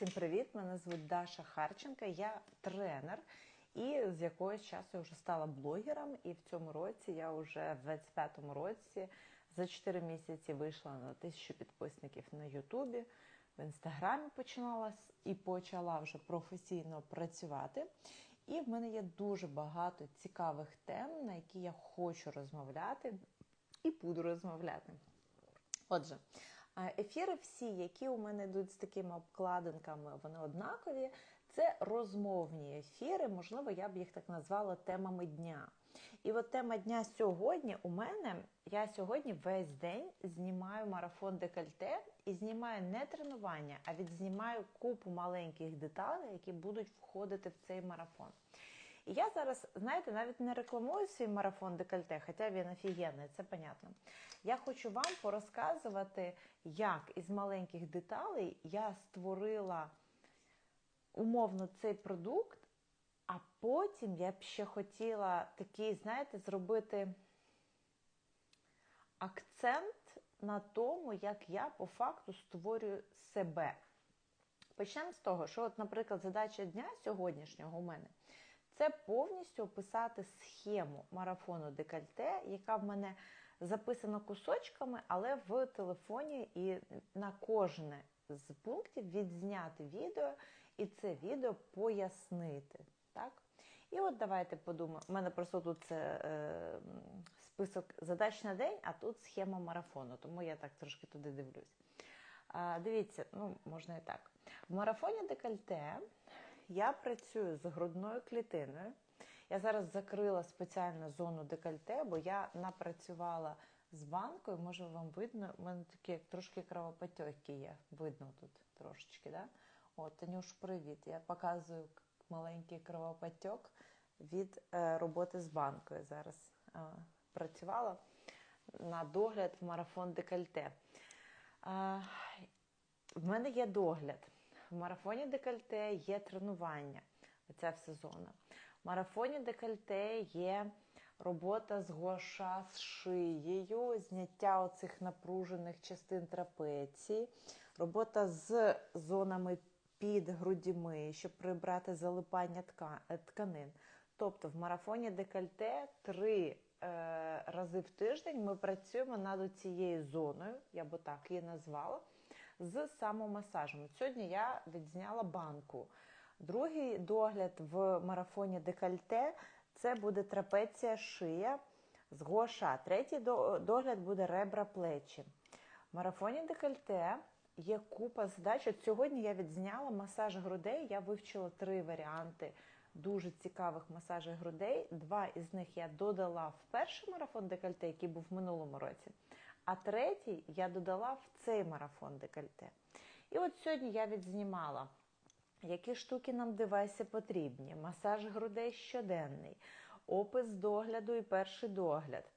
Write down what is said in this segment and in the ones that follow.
Всім привіт! Мене звуть Даша Харченка, я тренер, і з якогось часу я вже стала блогером. І в цьому році я вже в 25-му році за 4 місяці вийшла на тисячу підписників на Ютубі. В інстаграмі починала і почала вже професійно працювати. І в мене є дуже багато цікавих тем, на які я хочу розмовляти і буду розмовляти. Отже, ефіри всі, які у мене йдуть з такими обкладинками, вони однакові. Це розмовні ефіри, можливо, я б їх так назвала темами дня. І от тема дня сьогодні у мене, я сьогодні весь день знімаю марафон декольте і знімаю не тренування, а відзнімаю купу маленьких деталей, які будуть входити в цей марафон. І я зараз, знаєте, навіть не рекламую свій марафон декольте, хоча він офігенний, це понятно. Я хочу вам порозказувати, як із маленьких деталей я створила умовно цей продукт, а потім я б ще хотіла такий, знаєте, зробити акцент на тому, як я по факту створюю себе. Почнемо з того, що, от, наприклад, задача дня сьогоднішнього у мене це повністю описати схему марафону декольте, яка в мене записана кусочками, але в телефоні і на кожне з пунктів відзняти відео і це відео пояснити. Так? І от давайте подумаємо. У мене просто тут це е, список задач на день, а тут схема марафону, тому я так трошки туди дивлюсь. А, Дивіться, ну, можна і так. В марафоні декольте я працюю з грудною клітиною. Я зараз закрила спеціальну зону декольте, бо я напрацювала з банкою, може вам видно, у мене такі трошки кровопотьоки є. Видно тут трошечки. да? От, Танюш, привіт. Я показую маленький кровопотьок від е, роботи з банкою. Зараз е, працювала на догляд в марафон декольте. Е, в мене є догляд. В марафоні декольте є тренування. Оця вся зона. В марафоні декольте є робота з гоша з шиєю, зняття оцих напружених частин трапеції, робота з зонами під грудьми, щоб прибрати залипання тканин. Тобто в марафоні декольте три е, рази в тиждень ми працюємо над цією зоною, я би так її назвала, з самомасажем. Сьогодні я відзняла банку. Другий догляд в марафоні декольте це буде трапеція шия з гоша. Третій догляд буде ребра плечі. В марафоні декольте є купа задач. От Сьогодні я відзняла масаж грудей, я вивчила три варіанти дуже цікавих масажів грудей. Два із них я додала в перший марафон декольте, який був в минулому році. А третій я додала в цей марафон декольте. І от сьогодні я відзнімала, які штуки нам девайси потрібні, масаж грудей щоденний, опис догляду і перший догляд,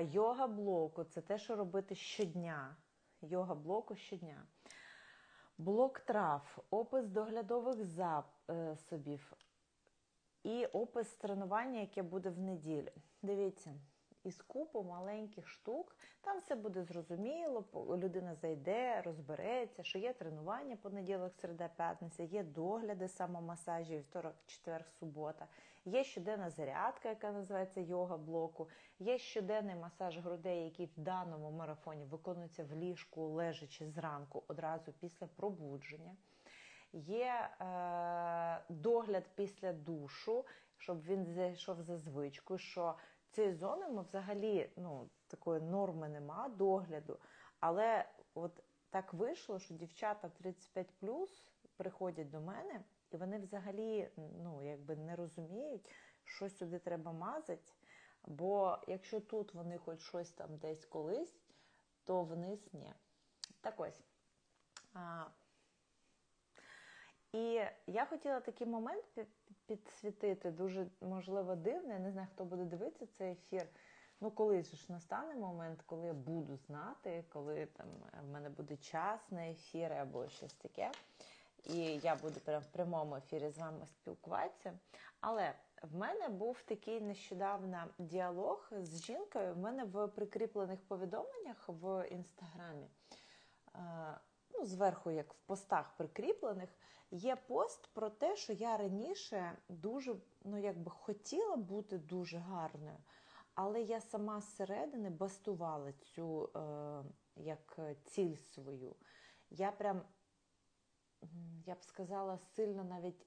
йога блоку це те, що робити щодня. Йога блоку щодня. Блок трав, опис доглядових засобів і опис тренування, яке буде в неділю. Дивіться із купу маленьких штук. Там все буде зрозуміло, людина зайде, розбереться, що є тренування понеділок, середа, п'ятниця, є догляди самомасажі, вівторок, четвер, субота, є щоденна зарядка, яка називається йога блоку, є щоденний масаж грудей, який в даному марафоні виконується в ліжку, лежачи зранку, одразу після пробудження. Є е, догляд після душу, щоб він зайшов за звичкою, що цієї зони ми взагалі ну, такої норми нема, догляду. Але от так вийшло, що дівчата 35 приходять до мене, і вони взагалі ну, якби не розуміють, що сюди треба мазати. Бо якщо тут вони хоч щось там десь колись, то вниз ні. Так ось. І я хотіла такий момент підсвітити, дуже можливо дивний. Я не знаю, хто буде дивитися цей ефір. Ну, колись ж настане момент, коли я буду знати, коли там в мене буде час на ефіри або щось таке. І я буду прямо в прямому ефірі з вами спілкуватися. Але в мене був такий нещодавно діалог з жінкою. В мене в прикріплених повідомленнях в інстаграмі ну, зверху, як в постах прикріплених, є пост про те, що я раніше дуже ну, якби хотіла бути дуже гарною, але я сама зсередини бастувала цю е, як ціль свою. Я прям, я б сказала, сильно навіть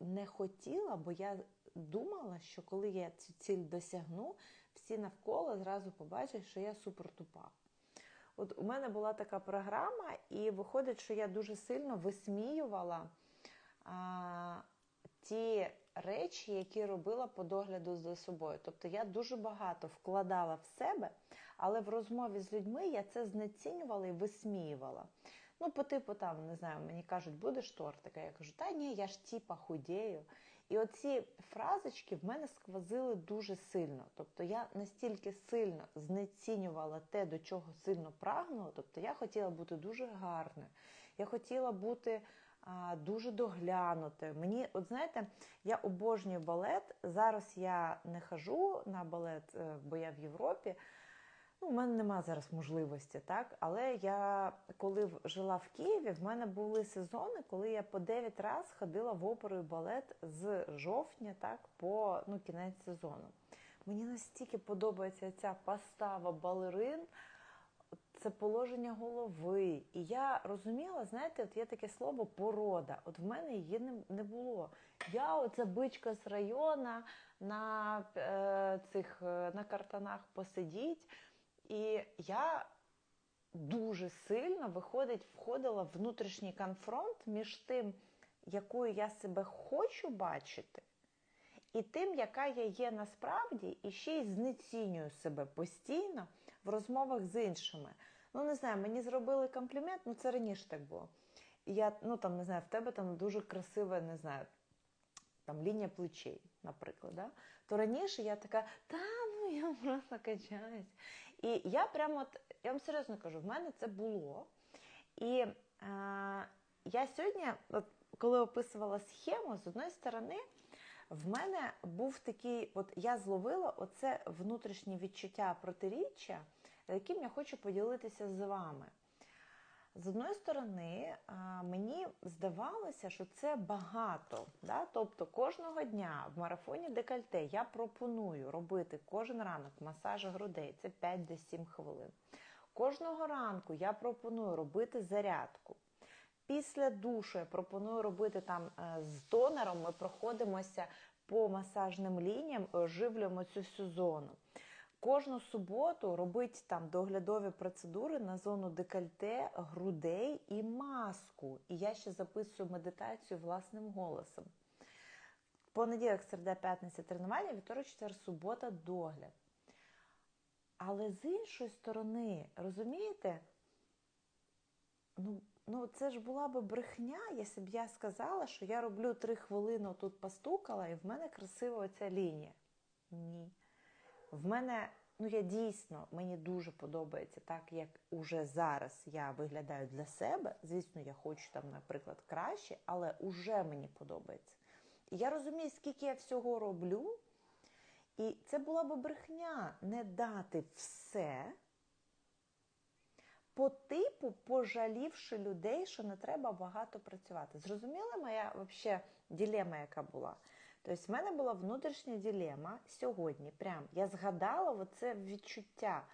не хотіла, бо я думала, що коли я цю ціль досягну, всі навколо зразу побачать, що я супер тупа. От у мене була така програма, і виходить, що я дуже сильно висміювала а, ті речі, які робила по догляду за собою. Тобто я дуже багато вкладала в себе, але в розмові з людьми я це знецінювала і висміювала. Ну, по типу, там, не знаю, мені кажуть, будеш тортика. Я кажу, та ні, я ж типа худею. І оці фразочки в мене сквозили дуже сильно. Тобто я настільки сильно знецінювала те, до чого сильно прагнула. Тобто я хотіла бути дуже гарною, я хотіла бути а, дуже доглянутою. Мені, от знаєте, я обожнюю балет. Зараз я не хожу на балет, е, бо я в Європі. У мене немає зараз можливості, так? Але я коли жила в Києві, в мене були сезони, коли я по 9 разів ходила в оперу і балет з жовтня так, по ну, кінець сезону. Мені настільки подобається ця постава балерин, це положення голови. І я розуміла, знаєте, от є таке слово порода. От в мене її не, не було. Я оця бичка з району на е, цих е, на картанах посидіть. І я дуже сильно виходить, входила в внутрішній конфронт між тим, якою я себе хочу бачити, і тим, яка я є насправді, і ще й знецінюю себе постійно в розмовах з іншими. Ну, не знаю, мені зробили комплімент, ну це раніше так було. Я, ну там не знаю, в тебе там дуже красива, не знаю, там лінія плечей, наприклад. Да? То раніше я така, та ну я просто качаюсь. І я прямо, от, я вам серйозно кажу, в мене це було. І е, я сьогодні, от, коли описувала схему, з одної сторони, в мене був такий, от я зловила оце внутрішнє відчуття протиріччя, яким я хочу поділитися з вами. З одної сторони, мені здавалося, що це багато. Да? Тобто кожного дня в марафоні декольте я пропоную робити кожен ранок масаж грудей, це 5-7 хвилин. Кожного ранку я пропоную робити зарядку. Після душу я пропоную робити там е, з тонером, ми проходимося по масажним лініям, оживлюємо цю сезону. Кожну суботу робить там доглядові процедури на зону декольте, грудей і маску. І я ще записую медитацію власним голосом. Понеділок, середа, п'ятниця тренування, вівторок, четвер, субота, догляд. Але з іншої сторони, розумієте, ну, ну це ж була би брехня, якщо б я сказала, що я роблю три хвилини, тут постукала, і в мене красива оця лінія. Ні. В мене, ну я дійсно, мені дуже подобається так, як уже зараз я виглядаю для себе. Звісно, я хочу там, наприклад, краще, але уже мені подобається. І я розумію, скільки я всього роблю. І це була би брехня не дати все по типу, пожалівши людей, що не треба багато працювати. Зрозуміла моя взагалі ділема, яка була? Тобто, в мене була внутрішня ділема сьогодні. Прям я згадала оце відчуття.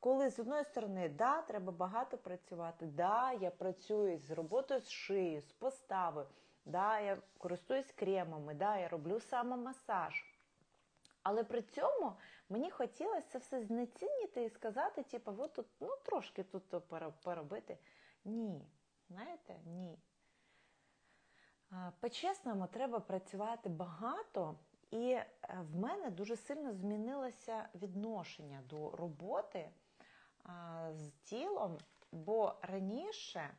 Коли з одної сторони, да, треба багато працювати, да, я працюю з роботою з шиєю, з поставою, да, я користуюсь кремами, да, я роблю самомасаж. Але при цьому мені хотілося це все знецінити і сказати, типу, ви тут ну, трошки тут поробити. Ні. Знаєте, ні. По-чесному, треба працювати багато, і е, в мене дуже сильно змінилося відношення до роботи з тілом, бо раніше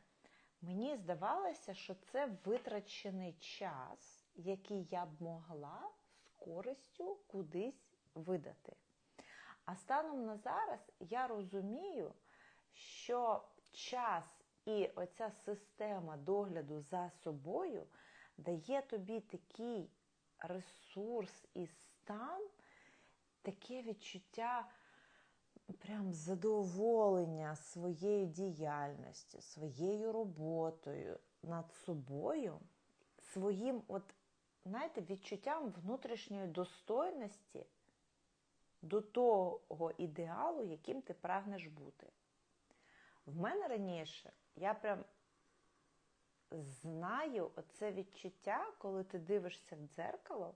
мені здавалося, що це витрачений час, який я б могла з користю кудись видати. А станом на зараз я розумію, що час і оця система догляду за собою дає тобі такий ресурс і стан, таке відчуття прям задоволення своєю діяльністю, своєю роботою над собою, своїм, от, знаєте, відчуттям внутрішньої достойності до того ідеалу, яким ти прагнеш бути. В мене раніше я прям знаю оце відчуття, коли ти дивишся в дзеркало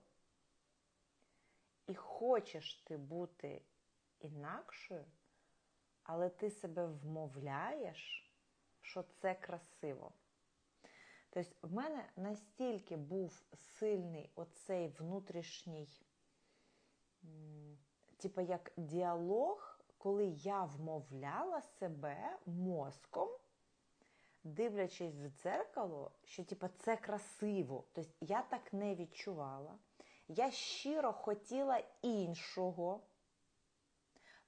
і хочеш ти бути інакшою, але ти себе вмовляєш, що це красиво. Тобто, в мене настільки був сильний оцей внутрішній, типу як діалог, коли я вмовляла себе мозком, дивлячись в дзеркало, що типу, це красиво. Тобто я так не відчувала. Я щиро хотіла іншого.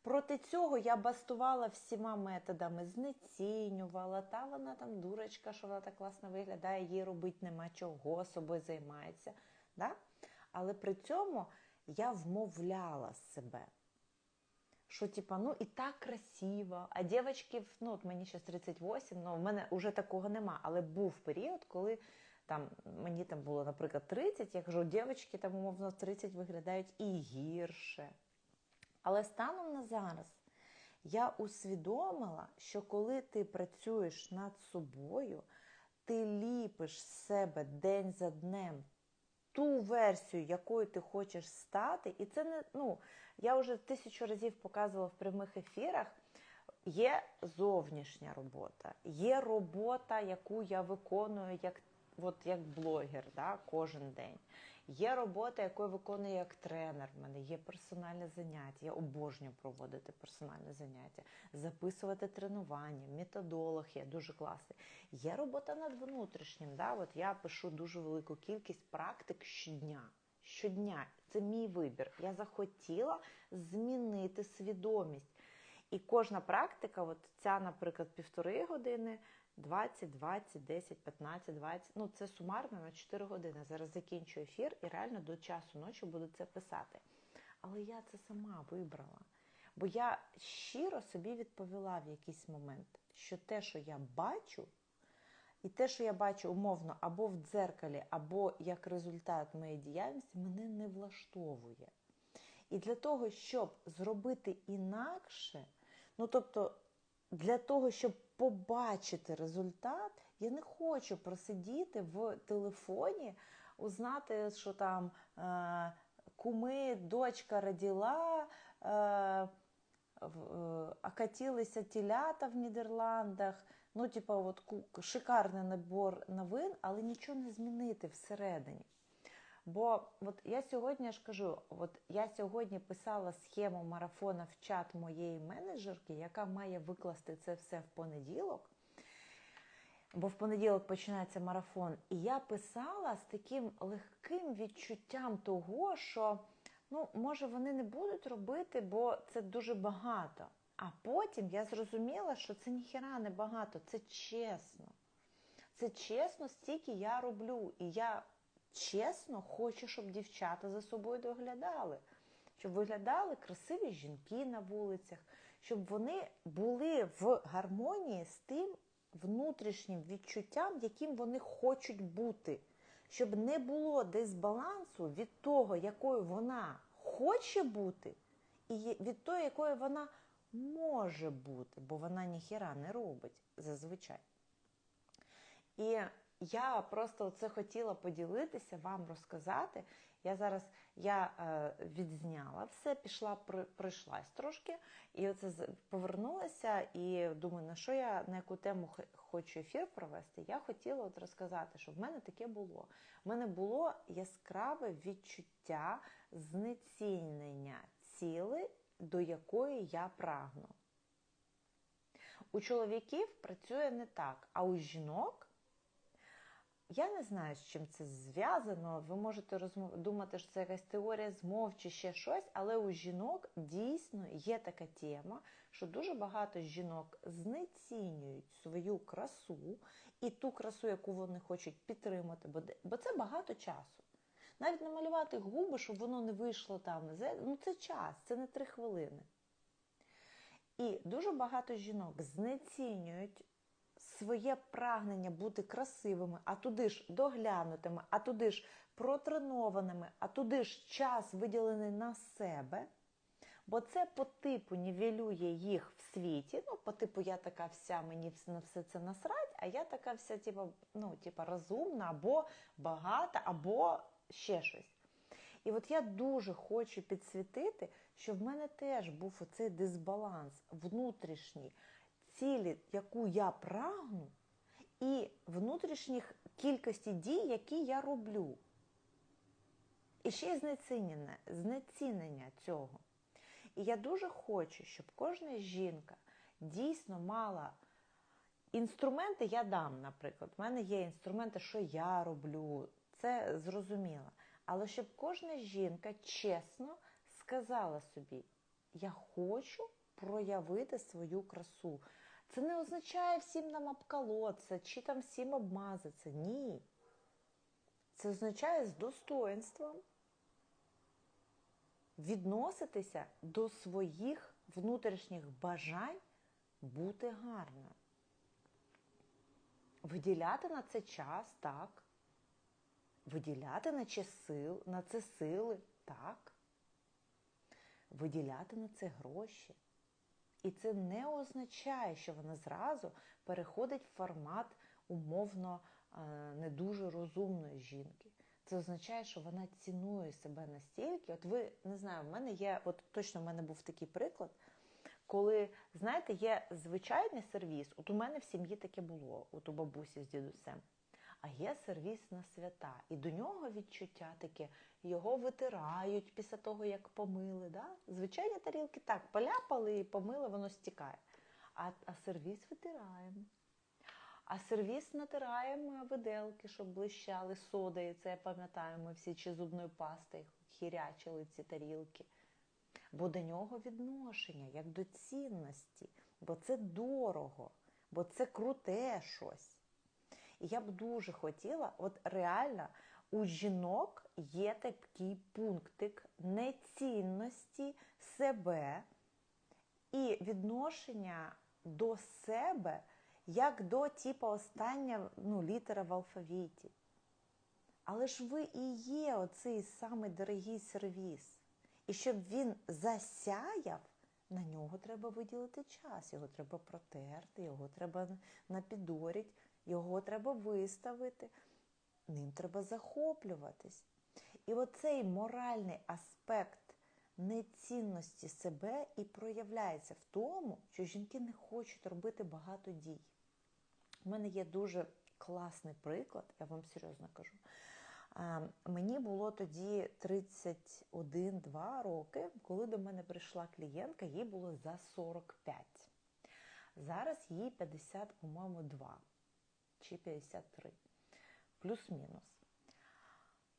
Проти цього я бастувала всіма методами, знецінювала, та вона там дурочка, що вона так класно виглядає, їй робити нема чого, собою займається. Да? Але при цьому я вмовляла себе, що типа, ну і так красиво, а дівчатки, ну от мені зараз 38, ну в мене вже такого нема, але був період, коли там мені там було, наприклад, 30, я кажу, дівчатки там умовно 30 виглядають і гірше. Але станом на зараз я усвідомила, що коли ти працюєш над собою, ти ліпиш з себе день за днем ту версію, якою ти хочеш стати, і це не, ну, я вже тисячу разів показувала в прямих ефірах. Є зовнішня робота, є робота, яку я виконую як от як блогер да, кожен день. Є робота, яку я виконую як тренер. У мене є персональне заняття. Я обожнюю проводити персональне заняття, записувати тренування, методолог є дуже класний. Є робота над внутрішнім. Да? От Я пишу дуже велику кількість практик щодня. Щодня це мій вибір. Я захотіла змінити свідомість. І кожна практика, от ця, наприклад, півтори години. 20, 20, 10, 15, 20. Ну, це сумарно на 4 години. Зараз закінчу ефір і реально до часу ночі буду це писати. Але я це сама вибрала. Бо я щиро собі відповіла в якийсь момент, що те, що я бачу, і те, що я бачу умовно або в дзеркалі, або як результат моєї діяльності, мене не влаштовує. І для того, щоб зробити інакше, ну тобто, для того, щоб побачити результат, я не хочу просидіти в телефоні, узнати, що там е, куми, дочка родила, е, е, окатилися телята в Нідерландах. Ну, типу, от шикарний набор новин, але нічого не змінити всередині. Бо от я сьогодні ж кажу, от я сьогодні писала схему марафона в чат моєї менеджерки, яка має викласти це все в понеділок. Бо в понеділок починається марафон. І я писала з таким легким відчуттям того, що ну, може вони не будуть робити, бо це дуже багато. А потім я зрозуміла, що це ніхіра не багато, це чесно. Це чесно, стільки я роблю. І я чесно хочу, щоб дівчата за собою доглядали, щоб виглядали красиві жінки на вулицях, щоб вони були в гармонії з тим внутрішнім відчуттям, яким вони хочуть бути. Щоб не було дисбалансу від того, якою вона хоче бути, і від того, якою вона може бути, бо вона ніхіра не робить зазвичай. І я просто це хотіла поділитися, вам розказати. Я зараз я е, відзняла все, пішла, пройшлась трошки, і оце повернулася і думаю, на що я на яку тему хочу ефір провести. Я хотіла от розказати, що в мене таке було. В мене було яскраве відчуття знецінення ціли, до якої я прагну. У чоловіків працює не так, а у жінок. Я не знаю, з чим це зв'язано. Ви можете розмов... думати, що це якась теорія змов чи ще щось, але у жінок дійсно є така тема, що дуже багато жінок знецінюють свою красу і ту красу, яку вони хочуть підтримати, бо це багато часу. Навіть намалювати губи, щоб воно не вийшло там, ну це час, це не три хвилини. І дуже багато жінок знецінюють своє прагнення бути красивими, а туди ж доглянутими, а туди ж протренованими, а туди ж час виділений на себе. Бо це по типу нівелює їх в світі. Ну, по типу, я така вся, мені на все це насрать, а я така вся, типу, ну, типу, розумна, або багата, або ще щось. І от я дуже хочу підсвітити, що в мене теж був оцей дисбаланс внутрішній цілі, яку я прагну, і внутрішніх кількості дій, які я роблю. І ще й знецінення, знецінення цього. І я дуже хочу, щоб кожна жінка дійсно мала інструменти, я дам, наприклад. У мене є інструменти, що я роблю, це зрозуміло. Але щоб кожна жінка чесно сказала собі, я хочу проявити свою красу. Це не означає всім нам обколоться, чи там всім обмазатися. Ні. Це означає з достоинством відноситися до своїх внутрішніх бажань бути гарною. Виділяти на це час, так. Виділяти на це, сил, на це сили, так. Виділяти на це гроші. І це не означає, що вона зразу переходить в формат умовно не дуже розумної жінки. Це означає, що вона цінує себе настільки. От ви не знаю, в мене є, от точно в мене був такий приклад, коли, знаєте, є звичайний сервіс. От у мене в сім'ї таке було, от у бабусі з дідусем. А є сервіс на свята. І до нього відчуття таке, його витирають після того, як помили. Да? Звичайні тарілки так, поляпали і помили, воно стікає. А, а сервіс витираємо. А сервіс натираємо виделки, щоб блищали содою. Це я пам'ятаю, ми всі чи зубною пастою хірячили ці тарілки. Бо до нього відношення, як до цінності, бо це дорого, бо це круте щось. І я б дуже хотіла, от реально у жінок є такий пунктик нецінності себе і відношення до себе як до типу остання ну, літера в алфавіті. Але ж ви і є оцей самий дорогий сервіс. І щоб він засяяв, на нього треба виділити час, його треба протерти, його треба напідорити, його треба виставити, ним треба захоплюватись. І оцей моральний аспект нецінності себе і проявляється в тому, що жінки не хочуть робити багато дій. У мене є дуже класний приклад, я вам серйозно кажу. Мені було тоді 31-2 роки, коли до мене прийшла клієнтка, їй було за 45. Зараз їй 50, по-моєму, 2 чи 53, плюс-мінус.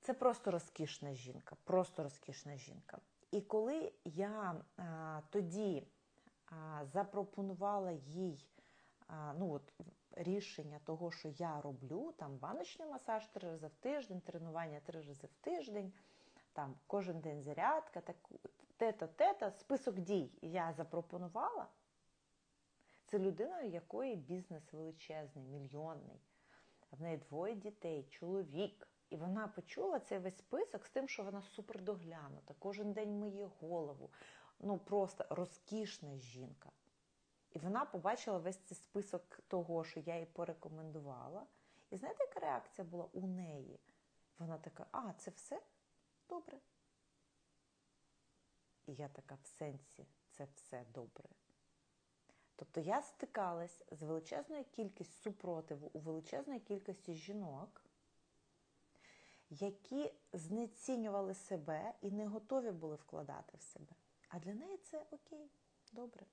Це просто розкішна жінка, просто розкішна жінка. І коли я а, тоді а, запропонувала їй а, ну от, рішення того, що я роблю, там баночний масаж три рази в тиждень, тренування три рази в тиждень, там кожен день зарядка, так, тета-тета, список дій я запропонувала. Це людина, у якої бізнес величезний, мільйонний. В неї двоє дітей, чоловік. І вона почула цей весь список з тим, що вона супер доглянута, кожен день миє голову. Ну просто розкішна жінка. І вона побачила весь цей список того, що я їй порекомендувала. І знаєте, яка реакція була у неї? Вона така, а, це все? Добре. І я така в сенсі, це все добре. Тобто я стикалась з величезною кількістю супротиву у величезної кількості жінок, які знецінювали себе і не готові були вкладати в себе. А для неї це окей, добре.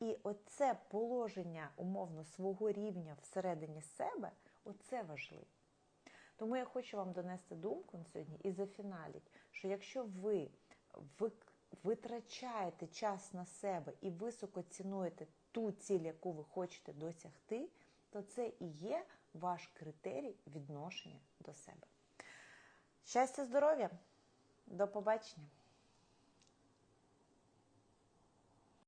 І оце положення умовно свого рівня всередині себе, оце важливо. Тому я хочу вам донести думку на сьогодні і зафіналіть, що якщо ви витрачаєте час на себе і високо цінуєте ту ціль, яку ви хочете досягти, то це і є ваш критерій відношення до себе. Щастя, здоров'я! До побачення!